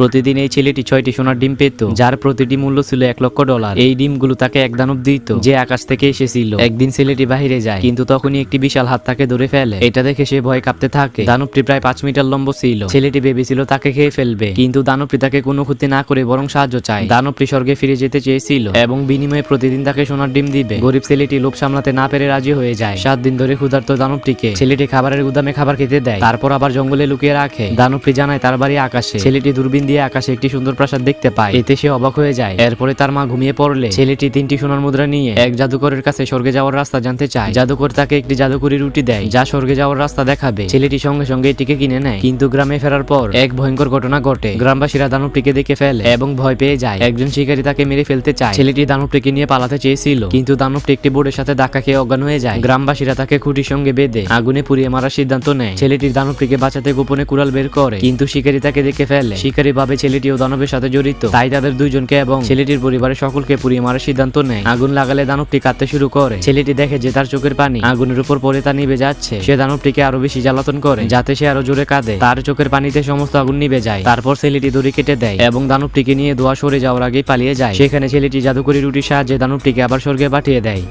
প্রতিদিন এই ছেলেটি ছয়টি সোনার ডিম পেত, যার প্রতিটি মূল্য ছিল এক লক্ষ ডলার। এই ডিমগুলো তাকে এক দানব দিত, যে আকাশ থেকে এসেছিল। একদিন ছেলেটি বাহিরে যায়, কিন্তু তখনই একটি বিশাল হাত তাকে ধরে ফেলে। এটা দেখে সে ভয় কাঁপতে থাকে। দানবটি প্রায় পাঁচ মিটার লম্ব ছিল। ছেলেটি ভেবেছিল তাকে খেয়ে ফেলবে, কিন্তু দানবটি তাকে কোনো ক্ষতি না করে বরং সাহায্য চায়। দানবটি স্বর্গে ফিরে যেতে চেয়েছিল এবং বিনিময়ে প্রতিদিন তাকে সোনার ডিম দিবে। গরিব ছেলেটি লোভ সামলাতে না পেরে রাজি হয়ে যায়। সাত দিন ধরে ক্ষুধার্ত দানবটিকে ছেলেটি খাবারের গুদামে খাবার খেতে দেয়, তারপর আবার জঙ্গলে লুকিয়ে রাখে। দানবটি জানায় তার বাড়ি আকাশে। ছেলেটি দূরবীন দিয়ে আকাশে একটি সুন্দর প্রাসাদ দেখতে পায়। এতে সে অবাক হয়ে যায়। এরপরে তার মা ঘুমিয়ে পড়লে। ছেলেটি তিনটি সোনার মুদ্রা নিয়ে এক জাদুকরের কাছে স্বর্গে যাওয়ার রাস্তা জানতে চায়। জাদুকর তাকে একটি জাদুকরি রুটি দেয়, যা স্বর্গে যাওয়ার রাস্তা দেখাবে। ছেলেটি সঙ্গে সঙ্গে এটিকে কিনে নেয়। কিন্তু গ্রামে ফেরার পর এক ভয়ঙ্কর ঘটনা ঘটে। গ্রামবাসীরা দানবটিকে দেখে ফেলে এবং ভয় পেয়ে যায়। একজন শিকারী তাকে মেরে ফেলতে চায়। ছেলেটি দানবটিকে নিয়ে পালাতে চেয়েছিল। কিন্তু দানবটি একটি বোর্ডের সাথে ধাক্কা খেয়ে অজ্ঞান হয়ে যায়। গ্রামবাসীরা তাকে খুঁটির সঙ্গে বেঁধে আগুনে পুড়িয়ে মারার সিদ্ধান্ত নেয়। ছেলেটির দানবটিকে বাঁচাতে গোপনে কুড়াল বের করে। কিন্তু শিকারী তাকে দেখে ফেলে। শিকারী ভাবে ছেলেটিও দানবের সাথে জড়িত। তাই তাদের দুইজনকে এবং ছেলেটির পরিবারের সকলকে পুড়িয়ে মারার সিদ্ধান্ত নেয়। আগুন লাগালে দানবটি কাঁদতে শুরু করে। ছেলেটি দেখে যে তার চোখের পানি আগুনের উপর পড়ে তা নিভে যাচ্ছে। সে দানবটিকে আরও বেশি জ্বালাতন করে, যাতে সে আরও জোরে কাঁদে। তার চোখের পানিতে সমস্ত আগুন নিভে যায়। তারপর ছেলেটি দড়ি কেটে দেয় এবং দানবটিকে নিয়ে দোয়া সরে যাওয়ার আগেই পালিয়ে যায়। সেখানে ছেলেটি জাদুকরি রুটির সাহায্যে দানবটিকে আবার স্বর্গে পাঠিয়ে দেয়।